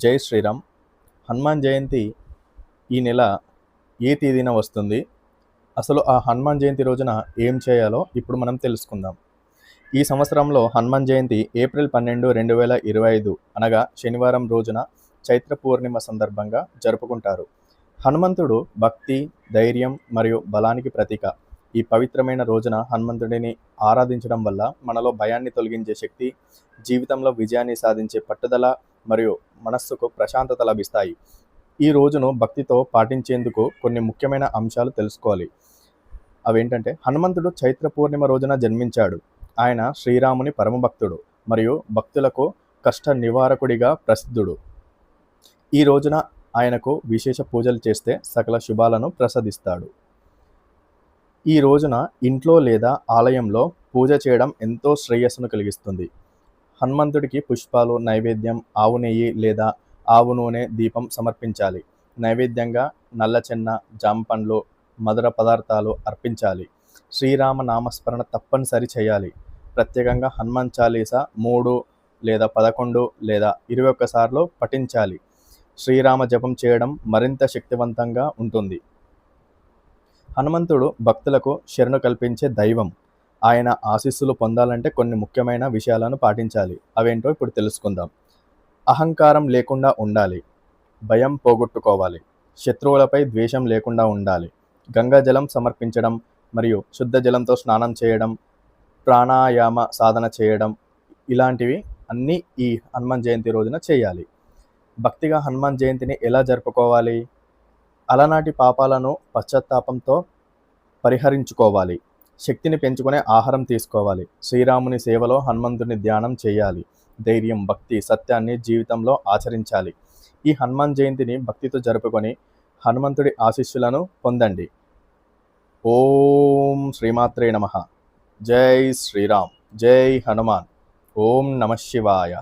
జై శ్రీరామ్. హనుమాన్ జయంతి ఈ నెల ఏ తేదీన వస్తుంది? అసలు ఆ హనుమాన్ జయంతి రోజున ఏం చేయాలో ఇప్పుడు మనం తెలుసుకుందాం. ఈ సంవత్సరంలో హనుమాన్ జయంతి ఏప్రిల్ పన్నెండు రెండు వేల ఇరవై ఐదు అనగా శనివారం రోజున చైత్ర పూర్ణిమ సందర్భంగా జరుపుకుంటారు. హనుమంతుడు భక్తి ధైర్యం మరియు బలానికి ప్రతీక. ఈ పవిత్రమైన రోజున హనుమంతుడిని ఆరాధించడం వల్ల మనలో భయాన్ని తొలగించే శక్తి జీవితంలో విజయాన్ని సాధించే పట్టుదల మరియు మనస్సుకు ప్రశాంతత లభిస్తాయి. ఈ రోజును భక్తితో పాటించేందుకు కొన్ని ముఖ్యమైన అంశాలు తెలుసుకోవాలి. అవేంటంటే హనుమంతుడు చైత్ర పూర్ణిమ రోజున జన్మించాడు. ఆయన శ్రీరాముని పరమభక్తుడు మరియు భక్తులకు కష్ట నివారకుడిగా ప్రసిద్ధుడు. ఈ రోజున ఆయనకు విశేష పూజలు చేస్తే సకల శుభాలను ప్రసాదిస్తాడు. ఈ రోజున ఇంట్లో లేదా ఆలయంలో పూజ చేయడం ఎంతో శ్రేయస్సును కలిగిస్తుంది. హనుమంతుడికి పుష్పాలు నైవేద్యం ఆవు నెయ్యి లేదా ఆవు నూనె దీపం సమర్పించాలి. నైవేద్యంగా నల్ల జాంపండ్లు మధుర పదార్థాలు అర్పించాలి. శ్రీరామ నామస్మరణ తప్పనిసరి చేయాలి. ప్రత్యేకంగా హనుమాన్ చాలీసా మూడు లేదా పదకొండు లేదా ఇరవై ఒక్కసార్లు పఠించాలి. శ్రీరామ జపం చేయడం మరింత శక్తివంతంగా ఉంటుంది. హనుమంతుడు భక్తులకు శరణు కల్పించే దైవం. ఆయన ఆశీస్సులు పొందాలంటే కొన్ని ముఖ్యమైన విషయాలను పాటించాలి. అవేంటో ఇప్పుడు తెలుసుకుందాం. అహంకారం లేకుండా ఉండాలి. భయం పోగొట్టుకోవాలి. శత్రువులపై ద్వేషం లేకుండా ఉండాలి. గంగాజలం సమర్పించడం మరియు శుద్ధ జలంతో స్నానం చేయడం ప్రాణాయామ సాధన చేయడం ఇలాంటివి అన్నీ ఈ హనుమాన్ జయంతి రోజున చేయాలి. భక్తిగా హనుమాన్ జయంతిని ఎలా జరుపుకోవాలి? అలనాటి పాపాలను పశ్చాత్తాపంతో పరిహరించుకోవాలి. శక్తిని పెంచుకునే ఆహారం తీసుకోవాలి. శ్రీరాముని సేవలో హనుమంతుని ధ్యానం చేయాలి. ధైర్యం భక్తి సత్యాన్ని జీవితంలో ఆచరించాలి. ఈ హనుమాన్ జయంతిని భక్తితో జరుపుకొని హనుమంతుడి ఆశీస్సులను పొందండి. ఓం శ్రీమాత్రే నమ. జై శ్రీరామ్. జై హనుమాన్. ఓం నమ శివాయ.